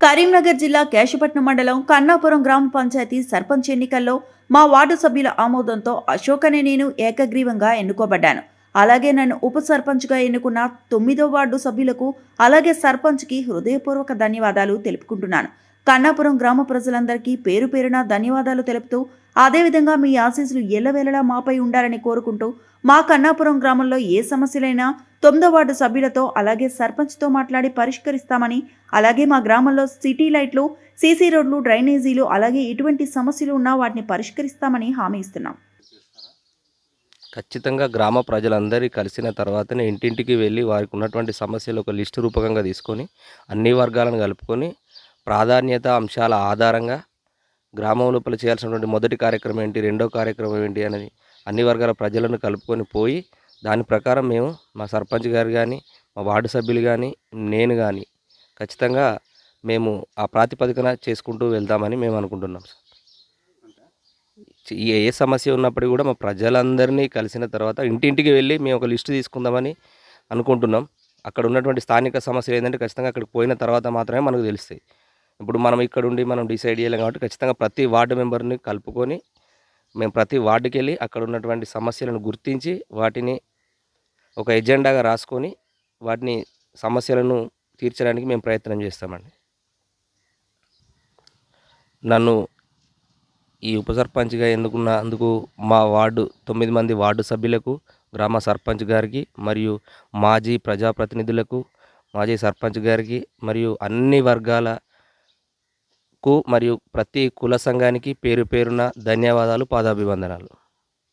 కరీంనగర్ జిల్లా కేశపట్నం మండలం కన్నాపురం గ్రామ పంచాయతీ సర్పంచ్ ఎన్నికల్లో మా వార్డు సభ్యుల ఆమోదంతో అశోకనే నేను ఏకగ్రీవంగా ఎన్నుకోబడ్డాను. అలాగే నన్ను ఉప సర్పంచ్గా ఎన్నుకున్న తొమ్మిదో వార్డు సభ్యులకు అలాగే సర్పంచ్కి హృదయపూర్వక ధన్యవాదాలు తెలుపుకుంటున్నాను. కన్నాపురం గ్రామ ప్రజలందరికీ పేరు పేరున ధన్యవాదాలు తెలుపుతూ అదేవిధంగా మీ ఆశీస్సులు ఎల్లవేళలా మాపై ఉండాలని కోరుకుంటూ మా కన్నాపురం గ్రామంలో ఏ సమస్యలైనా తొమ్మిదో వార్డు సభ్యులతో అలాగే సర్పంచ్తో మాట్లాడి పరిష్కరిస్తామని అలాగే మా గ్రామంలో సిటీ లైట్లు సీసీ రోడ్లు డ్రైనేజీలు అలాగే ఎటువంటి సమస్యలు ఉన్నా వాటిని పరిష్కరిస్తామని హామీ ఇస్తున్నాం. ఖచ్చితంగా గ్రామ ప్రజలందరి కలిసిన తర్వాతనే ఇంటింటికి వెళ్ళి వారికి ఉన్నటువంటి సమస్యలు ఒక లిస్టు రూపకంగా తీసుకొని అన్ని వర్గాలను కలుపుకొని ప్రాధాన్యత అంశాల ఆధారంగా గ్రామం లోపల చేయాల్సినటువంటి మొదటి కార్యక్రమం ఏంటి రెండో కార్యక్రమం ఏంటి అనేది అన్ని వర్గాల ప్రజలను కలుపుకొని పోయి దాని ప్రకారం మేము మా సర్పంచ్ గారు కానీ మా వార్డు సభ్యులు కానీ నేను కానీ ఖచ్చితంగా మేము ఆ ప్రాతిపదికన చేసుకుంటూ వెళ్తామని మేము అనుకుంటున్నాం సార్. ఏ ఏ సమస్య ఉన్నప్పటికీ కూడా మా ప్రజలందరినీ కలిసిన తర్వాత ఇంటింటికి వెళ్ళి మేము ఒక లిస్టు తీసుకుందామని అనుకుంటున్నాం. అక్కడ ఉన్నటువంటి స్థానిక సమస్యలు ఏంటంటే ఖచ్చితంగా అక్కడికి పోయిన తర్వాత మాత్రమే మనకు తెలుస్తాయి. ఇప్పుడు మనం ఇక్కడ ఉండి మనం డిసైడ్ చేయలేం కాబట్టి ఖచ్చితంగా ప్రతి వార్డు మెంబర్ని కలుపుకొని మేము ప్రతి వార్డుకి వెళ్ళి అక్కడ ఉన్నటువంటి సమస్యలను గుర్తించి వాటిని ఒక ఎజెండాగా రాసుకొని వాటిని సమస్యలను తీర్చడానికి మేము ప్రయత్నం చేస్తామండి. నన్ను ఈ ఉప సర్పంచ్గా అందుకు మా వార్డు తొమ్మిది మంది వార్డు సభ్యులకు గ్రామ సర్పంచ్ గారికి మరియు మాజీ ప్రజాప్రతినిధులకు మాజీ సర్పంచ్ గారికి మరియు అన్ని వర్గాల కు మరియు ప్రతి కుల సంఘానికి పేరు పేరున ధన్యవాదాలు పాదాభివందనాలు.